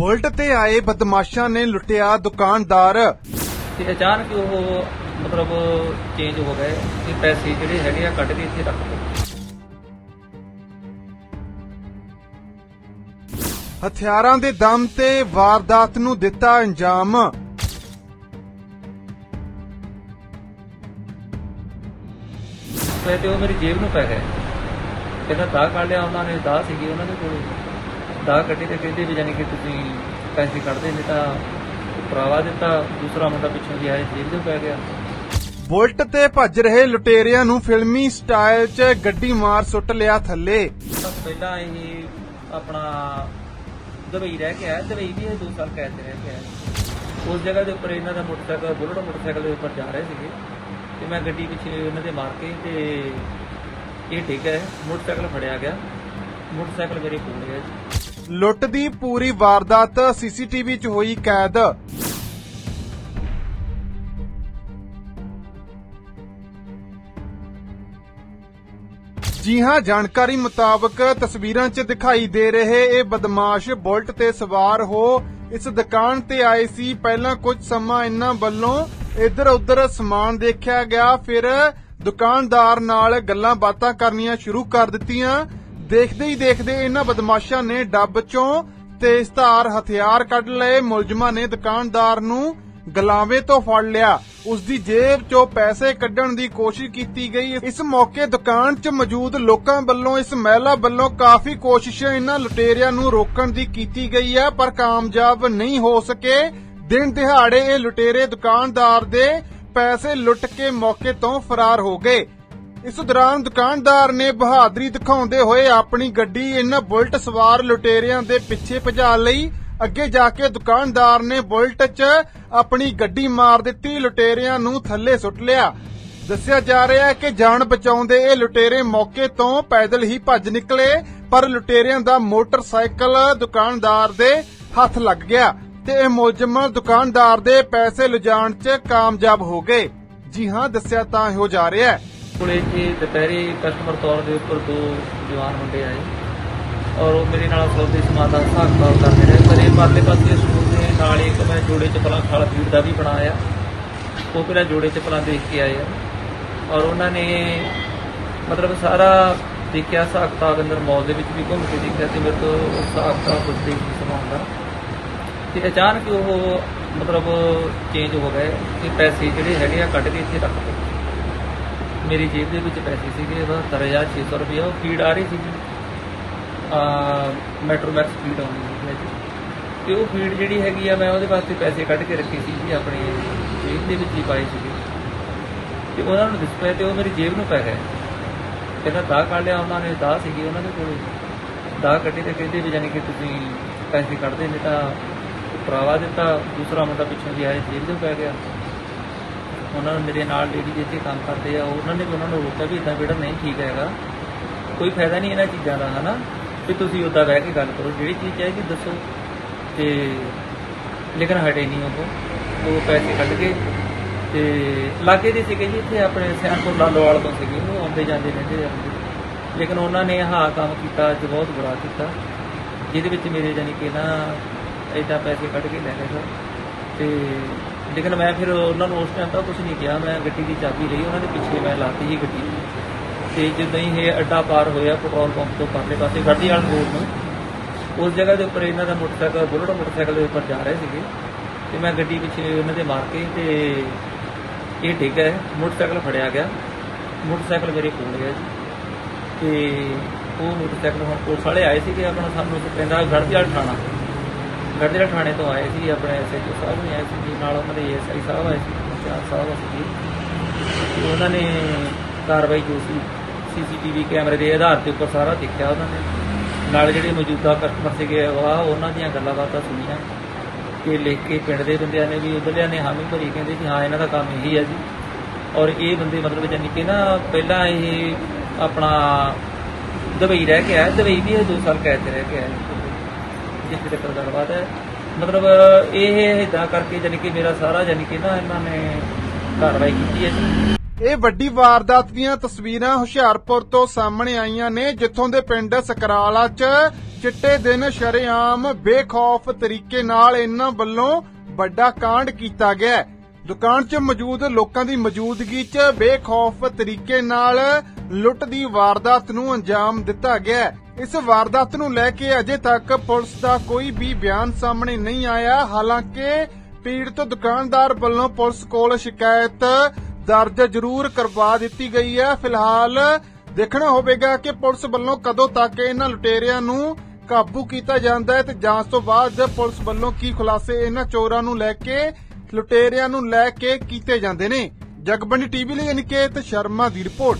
Bullet ਤੇ ਆਏ ਬਦਮਾਸ਼ਾਂ ਨੇ ਲੁੱਟਿਆ ਦੁਕਾਨਦਾਰ। ਤੇ ਅਚਾਨਕ ਉਹ ਮਤਲਬ ਚੇਂਜ ਹੋ ਗਏ ਕਿ ਪੈਸੇ ਜਿਹੜੇ ਹੈਗੇ ਆ ਕੱਢ ਕੇ ਇੱਥੇ ਰੱਖ ਦਿੱਤੇ ਹਥਿਆਰਾਂ ਦੇ ਦਮ ਤੇ ਵਾਰਦਾਤ ਨੂੰ ਦਿੱਤਾ ਅੰਜਾਮ। ਤੇ ਉਹ ਮੇਰੀ ਜੇਬ ਨੂੰ ਪੈ ਗਏ। ਕਹਿੰਦਾ ਦਾ ਕੱਢ ਲਿਆ ਉਹਨਾਂ ਨੇ ਦਾ ਸੀਗੀ ਉਹਨਾਂ ਦੇ ਕੋਲ। ਦਾ ਕੱਢੀ ਤੇ ਕਹਿੰਦੇ ਵੀ ਜਾਨੀ ਕਿ ਤੁਸੀਂ ਪੈਸੇ ਕੱਢਦੇ ਨਹੀਂ ਤਾਂ ਉਪਰਾਵਾ ਦਿੱਤਾ ਦੂਸਰਾ ਮੁੰਡਾ ਪਿੱਛੋਂ ਦੀ ਆਇਆ ਜੇਬ ਨੂੰ ਪੈ ਗਿਆ। ਬੁਲਟ ਤੇ ਭੱਜ ਰਹੇ ਲੁਟੇਰਿਆਂ ਨੂੰ ਫਿਲਮੀ ਸਟਾਈਲ 'ਚ ਗੱਡੀ ਮਾਰ ਸੁੱਟ ਲਿਆ ਥੱਲੇ। ਤਾਂ ਪਹਿਲਾਂ ਇਹ ਆਪਣਾ ਦੁਬਈ ਰਹਿ ਕੇ ਆਇਆ ਦੁਬਈ ਵੀ ਇਹ 2 ਸਾਲ ਕੈਦ ਤੇ ਰਹਿ ਕੇ ਆਇਆ। ਉਸ ਜਗ੍ਹਾ ਦੇ ਉੱਪਰ ਇਹਨਾਂ ਦਾ ਮੋਟਰਸਾਈਕਲ ਬੁਲਟ ਮੋਟਰਸਾਈਕਲ ਦੇ ਉੱਪਰ ਜਾ ਰਹੇ ਸੀਗੇ। ਤੇ ਮੈਂ ਗੱਡੀ ਪਿੱਛੇ ਉਹਨਾਂ ਦੇ ਮਾਰ ਕੇ ਤੇ ਇਹ ਠੀਕ ਹੈ ਮੋਟਰਸਾਈਕਲ ਫੜਿਆ ਗਿਆ। ਮੋਟਰਸਾਈਕਲ ਮੇਰੇ ਕੋਲ ਜੀ। ਲੁੱਟ ਦੀ ਪੂਰੀ ਵਾਰਦਾਤ ਸੀਸੀਟੀਵੀ 'ਚ ਹੋਈ ਕੈਦ। ਜੀ ਹਾਂ, ਜਾਣਕਾਰੀ ਮੁਤਾਬਕ ਤਸਵੀਰਾਂ 'ਚ ਦਿਖਾਈ ਦੇ ਰਹੇ ਇਹ ਬਦਮਾਸ਼ ਬੁਲਟ ਤੇ ਸਵਾਰ ਹੋ ਇਸ ਦੁਕਾਨ ਤੇ ਆਏ ਸੀ। ਪਹਿਲਾਂ ਕੁਝ ਸਮਾਂ ਇਹਨਾਂ ਵੱਲੋਂ ਇੱਧਰ ਉੱਧਰ ਸਮਾਨ ਦੇਖਿਆ ਗਿਆ, ਫਿਰ ਦੁਕਾਨਦਾਰ ਨਾਲ ਗੱਲਾਂ ਬਾਤਾਂ ਕਰਨੀਆਂ ਸ਼ੁਰੂ ਕਰ ਦਿੱਤੀਆਂ। ਦੇਖਦੇ ਹੀ ਦੇਖਦੇ ਇਹਨਾਂ ਬਦਮਾਸ਼ਾਂ ਨੇ ਡੱਬ 'ਚੋਂ ਤੇਜ਼ਧਾਰ ਹਥਿਆਰ ਕੱਢ ਲਏ, ਮੁਲਜ਼ਮਾਂ ਨੇ ਦੁਕਾਨਦਾਰ ਨੂੰ ਗਲਾਵੇ ਤੋਂ ਫੜ ਲਿਆ। ਉਸ ਦੀ ਜੇਬ 'ਚੋਂ ਪੈਸੇ ਕੱਢਣ ਦੀ ਕੋਸ਼ਿਸ਼ ਕੀਤੀ ਗਈ। ਇਸ ਮੌਕੇ ਦੁਕਾਨ 'ਚ ਮੌਜੂਦ ਲੋਕਾਂ ਵੱਲੋਂ ਇਸ ਮਹਿਲਾ ਵੱਲੋਂ ਕਾਫੀ ਕੋਸ਼ਿਸ਼ਾਂ ਇਹਨਾਂ ਲੁਟੇਰਿਆਂ ਨੂੰ ਰੋਕਣ ਦੀ ਕੀਤੀ ਗਈ ਹੈ, ਪਰ ਕਾਮਯਾਬ ਨਹੀਂ ਹੋ ਸਕੇ। ਦਿਨ ਦਿਹਾੜੇ ਇਹ ਲੁਟੇਰੇ ਦੁਕਾਨਦਾਰ ਦੇ ਪੈਸੇ ਲੁੱਟ ਕੇ ਮੌਕੇ ਤੋਂ ਫਰਾਰ ਹੋ ਗਏ। ਇਸ ਦੌਰਾਨ ਦੁਕਾਨਦਾਰ ਨੇ ਬਹਾਦਰੀ ਦਿਖਾਉਂਦੇ ਹੋਏ ਆਪਣੀ ਗੱਡੀ ਇਹਨਾਂ ਬੁਲਟ ਸਵਾਰ ਲੁਟੇਰਿਆਂ ਦੇ ਪਿੱਛੇ ਭਜਾ ਲਈ। ਅੱਗੇ ਜਾ ਕੇ ਦੁਕਾਨਦਾਰ ਨੇ ਬੁਲਟ 'ਚ ਆਪਣੀ ਗੱਡੀ ਮਾਰ ਦਿੱਤੀ, ਲੁਟੇਰਿਆਂ ਨੂੰ ਥੱਲੇ ਸੁੱਟ ਲਿਆ। ਦੱਸਿਆ ਜਾ ਰਿਹਾ ਹੈ ਕਿ ਜਾਨ ਬਚਾਉਂਦੇ ਇਹ ਲੁਟੇਰੇ ਮੌਕੇ ਤੋਂ ਪੈਦਲ ਹੀ ਭੱਜ ਨਿਕਲੇ, ਪਰ ਲੁਟੇਰਿਆਂ ਦਾ ਮੋਟਰਸਾਈਕਲ ਦੁਕਾਨਦਾਰ ਦੇ ਹੱਥ ਲੱਗ ਗਿਆ ਤੇ ਇਹ ਮੁਲਜ਼ਮ ਦੁਕਾਨਦਾਰ ਦੇ ਪੈਸੇ ਲਿਜਾਣ 'ਚ ਕਾਮਯਾਬ ਹੋ ਗਏ। ਜੀ ਹਾਂ, ਦੱਸਿਆ ਤਾਂ ਹੋ ਜਾ ਰਿਹਾ ਹੈ। ਕੋਲੇ ਜੀ ਦੁਪਹਿਰੇ ਕਸਟਮਰ ਤੌਰ ਦੇ ਉੱਪਰ ਦੋ ਜਵਾਨ ਮੁੰਡੇ ਆਏ। ਔਰ ਉਹ ਮੇਰੇ ਨਾਲ ਸੌਦੇ ਸਮਾਨ ਦਾ ਹਿਸਾਬ ਕਿਤਾਬ ਕਰਦੇ ਰਹੇ। ਪਰ ਇਹ ਪਰਲੇ ਪਾਸੇ ਸੂਟ ਦੇ ਨਾਲ ਹੀ ਇੱਕ ਮੈਂ ਜੋੜੇ ਚੱਪਲਾਂ ਖਾਲ ਫੀਡ ਦਾ ਵੀ ਬਣਾਇਆ। ਉਹ ਪਹਿਲਾਂ ਜੋੜੇ ਚੱਪਲਾਂ ਦੇਖ ਕੇ ਆਏ ਆ। ਔਰ ਉਹਨਾਂ ਨੇ ਮਤਲਬ ਸਾਰਾ ਦੇਖਿਆ, ਹਿਸਾਬ ਕਿਤਾਬ ਅੰਦਰ ਮੌਲ ਦੇ ਵਿੱਚ ਵੀ ਘੁੰਮ ਕੇ ਦੇਖਿਆ ਤੇ ਮੇਰੇ ਤੋਂ ਹਿਸਾਬ ਕਿਤਾਬ ਪੁੱਛਦੇ ਸੀ ਸਮਾਨ ਦਾ। ਤੇ ਅਚਾਨਕ ਉਹ ਮਤਲਬ ਚੇਂਜ ਹੋ ਗਏ ਕਿ ਪੈਸੇ ਜਿਹੜੇ ਹੈਗੇ ਆ ਕੱਢ ਕੇ ਇੱਥੇ ਰੱਖ ਦਿੱਤੇ। ਮੇਰੀ ਜੇਬ ਦੇ ਵਿੱਚ ਪੈਸੇ ਸੀਗੇ 72600 ਰੁਪਏ ਉਹ ਫੀਡ ਆ ਰਹੀ ਸੀਗੀ। ਆ ਮੈਟਰੋ ਫੀਡ ਆਉਂਦੀ ਸੀ ਜੀ ਤੇ ਉਹ ਫੀਡ ਜਿਹੜੀ ਹੈਗੀ ਆ, ਮੈਂ ਉਹਦੇ ਵਾਸਤੇ ਪੈਸੇ ਕੱਢ ਕੇ ਰੱਖੇ ਸੀ ਜੀ, ਆਪਣੀ ਜੇਬ ਦੇ ਵਿੱਚ ਹੀ ਪਾਏ ਸੀਗੇ। ਤੇ ਉਹਨਾਂ ਨੂੰ ਦਿਸ ਤੇ ਉਹ ਮੇਰੀ ਜੇਬ ਨੂੰ ਪੈ ਗਏ। ਕਹਿੰਦਾ ਦਾ ਕੱਢ ਲਿਆ ਉਹਨਾਂ ਨੇ ਦਾ ਸੀਗੀ ਉਹਨਾਂ ਦੇ ਕੋਲ। ਦਾ ਕੱਢੀ ਤੇ ਕਹਿੰਦੇ ਵੀ ਜਾਨੀ ਕਿ ਤੁਸੀਂ ਪੈਸੇ ਕੱਢਦੇ ਨੇ ਤਾਂ ਉਪਰਾਵਾ ਦਿੱਤਾ, ਦੂਸਰਾ ਮੁੰਡਾ ਪਿੱਛੋਂ ਦੀ ਆਇਆ ਜੇਬ ਦੇ ਪੈ ਗਿਆ। ਉਹਨਾਂ ਨੂੰ ਮੇਰੇ ਨਾਲ ਲੇਡੀ ਜਿੱਥੇ ਕੰਮ ਕਰਦੇ ਆ, ਉਹਨਾਂ ਨੇ ਵੀ ਉਹਨਾਂ ਨੂੰ ਰੋਕਿਆ ਵੀ ਇਦਾਂ ਬੇਟਾ ਨਹੀਂ ਠੀਕ ਹੈਗਾ। ਕੋਈ ਫਾਇਦਾ ਨਹੀਂ ਇਹਨਾਂ ਚੀਜ਼ਾਂ ਦਾ, ਹਨਾ? ਵੀ ਤੁਸੀਂ ਉੱਦਾਂ ਬਹਿ ਕੇ ਗੱਲ ਕਰੋ, ਜਿਹੜੀ ਚੀਜ਼ ਚਾਹੀਦੀ ਦੱਸੋ। ਤੇ ਲੇਕਿਨ ਹਟੇ ਨਹੀਂ ਉਹ ਉਹ ਪੈਸੇ ਕੱਢ ਕੇ ਤੇ ਲਾਗੇ ਦੇ ਸੀਗੇ ਜੀ, ਇੱਥੇ ਆਪਣੇ ਸਿਆਣਪੁਰ ਲਾਲੋਵਾਲ ਤੋਂ ਸੀਗੇ, ਉਹ ਆਉਂਦੇ ਜਾਂਦੇ ਰਹਿੰਦੇ ਆ। ਲੇਕਿਨ ਉਹਨਾਂ ਨੇ ਹਾਂ ਕੰਮ ਕੀਤਾ, ਅੱਜ ਬਹੁਤ ਬੁਰਾ ਕੀਤਾ, ਜਿਹਦੇ ਵਿੱਚ ਮੇਰੇ ਜਾਨੀ ਕਿ ਨਾ ਏਦਾਂ ਪੈਸੇ ਕੱਢ ਕੇ ਲੈ ਗਏ ਸਰ। ਤੇ ਲੇਕਿਨ ਮੈਂ ਫਿਰ ਉਹਨਾਂ ਨੂੰ ਉਸ ਟਾਈਮ ਤਾਂ ਕੁਝ ਨਹੀਂ ਕਿਹਾ। ਮੈਂ ਗੱਡੀ ਦੀ ਚਾਬੀ ਲਈ, ਉਹਨਾਂ ਦੇ ਪਿੱਛੇ ਮੈਂ ਲਾਤੀ ਸੀ ਗੱਡੀ ਤੇ ਜਦੋਂ ਹੀ ਇਹ ਅੱਡਾ ਪਾਰ ਹੋਇਆ ਪੈਟਰੋਲ ਪੰਪ ਤੋਂ ਪਰਲੇ ਪਾਸੇ ਗੱਡੀ ਵਾਲ ਰੋਡ ਨੂੰ, ਉਸ ਜਗ੍ਹਾ ਦੇ ਉੱਪਰ ਇਹਨਾਂ ਦਾ ਮੋਟਰਸਾਈਕਲ, ਬੁਲਟ ਮੋਟਰਸਾਈਕਲ ਦੇ ਉੱਪਰ ਜਾ ਰਹੇ ਸੀਗੇ। ਤੇ ਮੈਂ ਗੱਡੀ ਪਿੱਛੇ ਉਹਨਾਂ ਦੇ ਮਾਰ ਕੇ ਤੇ ਇਹ ਠੀਕ ਹੈ ਮੋਟਰਸਾਈਕਲ ਫੜਿਆ ਗਿਆ। ਮੋਟਰਸਾਈਕਲ ਮੇਰੇ ਕੋਲ ਗਿਆ ਜੀ। ਤੇ ਉਹ ਮੋਟਰਸਾਈਕਲ ਹੁਣ ਪੁਲਿਸ ਵਾਲੇ ਆਏ ਸੀਗੇ। ਆਪਣਾ ਸਾਨੂੰ ਕਹਿੰਦਾ ਗੜਦੀਆਲ ਥਾਣਾ। ਗੜਦੀਵਾਲ ਥਾਣੇ ਤੋਂ ਆਏ ਸੀ, ਆਪਣੇ ਐਸਐਚਓ ਸਾਹਿਬ ਨੇ ਆਏ ਸੀ, ਜੀ ਨਾਲ ਉਹਨਾਂ ਦੇ ਐਸਆਈ ਸਾਹਿਬ ਆਏ ਸੀ, ਚਾਰ ਸਾਹਿਬ ਸੀ ਤੇ ਉਹਨਾਂ ਨੇ ਕਾਰਵਾਈ ਜੋ ਸੀ ਸੀਸੀਟੀਵੀ ਕੈਮਰੇ ਦੇ ਆਧਾਰ ਤੇ ਉੱਪਰ ਸਾਰਾ ਦੇਖਿਆ ਉਹਨਾਂ ਨੇ। ਨਾਲ ਜਿਹੜੇ ਮੌਜੂਦਾ ਕਸਟਮਰ ਸੀਗੇ ਵਾ ਉਹਨਾਂ ਦੀਆਂ ਗੱਲਾਂ ਬਾਤਾਂ ਸੁਣੀਆਂ। ਕਿ ਲਿਖ ਕੇ ਪਿੰਡ ਦੇ ਬੰਦਿਆਂ ਨੇ ਵੀ ਉਧਰਲਿਆਂ ਨੇ ਹਾਮੀ ਭਰੀ, ਕਹਿੰਦੇ ਕਿ ਹਾਂ, ਇਹਨਾਂ ਦਾ ਕੰਮ ਇਹੀ ਹੈ ਜੀ। ਔਰ ਇਹ ਬੰਦੇ ਮਤਲਬ ਜਾਨੀ ਕਿ ਨਾ ਪਹਿਲਾਂ ਇਹ ਆਪਣਾ ਦੁਬਈ ਰਹਿ ਕੇ ਆਇਆ, ਦੁਬਈ ਵੀ ਇਹ 2 ਸਾਲ ਕੈਦ ਰਹਿ ਕੇ ਆਇਆ। ਜਿੱਥੇ ਤੱਕ ਗੱਲਬਾਤ ਹੈ। ਮਤਲਬ ਇਹ ਇਦਾਂ ਕਰਕੇ ਜਾਨੀ ਕਿ ਮੇਰਾ ਸਾਰਾ ਜਾਨੀ ਕਿ ਨਾ ਇਹਨਾਂ ਨੇ ਕਾਰਵਾਈ ਕੀਤੀ ਹੈ ਜੀ। ਇਹ ਵੱਡੀ ਵਾਰਦਾਤ ਦੀਆਂ ਤਸਵੀਰਾਂ ਹੁਸ਼ਿਆਰਪੁਰ ਤੋਂ ਸਾਹਮਣੇ ਆਈਆਂ ਨੇ, ਜਿੱਥੋਂ ਦੇ ਪਿੰਡ ਸਕਰਾਲਾ 'ਚ ਚਿੱਟੇ ਦਿਨ ਸ਼ਰੇਆਮ ਬੇਖੌਫ ਤਰੀਕੇ ਨਾਲ ਇਹਨਾਂ ਵੱਲੋਂ ਵੱਡਾ ਕਾਂਡ ਕੀਤਾ ਗਿਆ ਦੁਕਾਨ 'ਚ ਮੌਜੂਦ ਲੋਕਾਂ ਦੀ ਮੌਜੂਦਗੀ 'ਚ ਬੇਖੌਫ ਤਰੀਕੇ ਨਾਲ ਲੁੱਟ ਦੀ ਵਾਰਦਾਤ ਨੂੰ ਅੰਜਾਮ ਦਿੱਤਾ ਗਿਆ ਇਸ ਵਾਰਦਾਤ ਨੂੰ ਲੈ ਕੇ ਅਜੇ ਤੱਕ ਪੁਲਿਸ ਦਾ ਕੋਈ ਵੀ ਬਿਆਨ ਸਾਹਮਣੇ ਨਹੀਂ ਆਇਆ। ਹਾਲਾਂਕਿ ਪੀੜਤ ਦੁਕਾਨਦਾਰ ਵੱਲੋਂ ਪੁਲਿਸ ਕੋਲ ਸ਼ਿਕਾਇਤ ਦਰਜ ਜ਼ਰੂਰ ਕਰਵਾ ਦਿੱਤੀ ਗਈ ਹੈ। ਫਿਲਹਾਲ ਦੇਖਣਾ ਹੋਵੇਗਾ ਕਿ ਪੁਲਿਸ ਵੱਲੋਂ ਕਦੋਂ ਤੱਕ ਇਹਨਾਂ ਲੁਟੇਰਿਆਂ ਨੂੰ ਕਾਬੂ ਕੀਤਾ ਜਾਂਦਾ ਹੈ ਤੇ ਜਾਂਚ ਤੋਂ ਬਾਅਦ ਪੁਲਿਸ ਵੱਲੋਂ ਕੀ ਖੁਲਾਸੇ ਇਹਨਾਂ ਚੋਰਾਂ ਨੂੰ ਲੈ ਕੇ ਲੁਟੇਰਿਆਂ ਨੂੰ ਲੈ ਕੇ ਕੀਤੇ ਜਾਂਦੇ ਨੇ। ਜਗਬੰਦੀ ਟੀਵੀ ਲਈ ਅਨਿਕੇਤ ਸ਼ਰਮਾ ਦੀ ਰਿਪੋਰਟ।